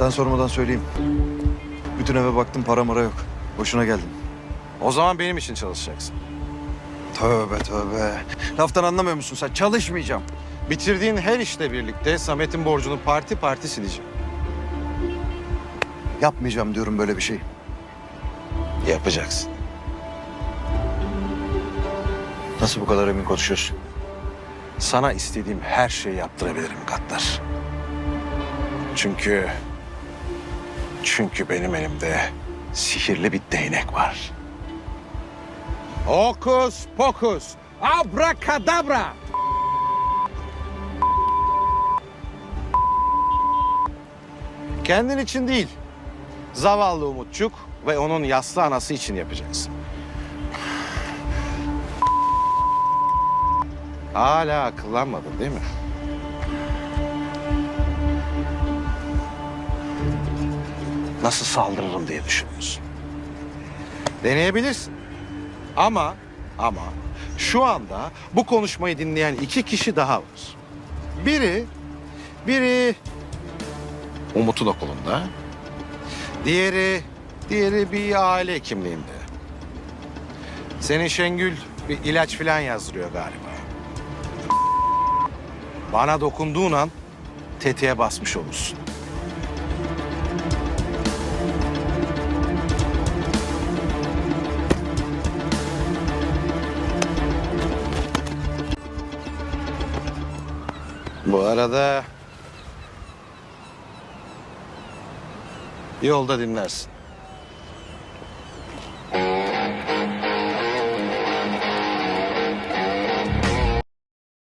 Sen sormadan söyleyeyim. Bütün eve baktım para mara yok. Boşuna geldim. O zaman benim için çalışacaksın. Tövbe tövbe. Laftan anlamıyor musun sen? Çalışmayacağım. Bitirdiğin her işle birlikte Samet'in borcunu parti parti sileceğim. Yapmayacağım diyorum böyle bir şey. Yapacaksın. Nasıl bu kadar emin konuşuyorsun? Sana istediğim her şeyi yaptırabilirim Gattar. Çünkü... Çünkü benim elimde sihirli bir değnek var. Hokus pokus, abrakadabra. Kendin için değil, zavallı Umutçuk ve onun yaslı anası için yapacaksın. Hala akıllanmadın değil mi? Nasıl saldırırım diye düşünüyorsun. Deneyebilirsin. Ama, ama şu anda bu konuşmayı dinleyen iki kişi daha var. Biri, biri Umut'un okulunda. Diğeri, diğeri bir aile hekimliğinde. Senin Şengül bir ilaç falan yazdırıyor galiba. Bana dokunduğun an tetiğe basmış olursun. Bu arada yolda dinlersin.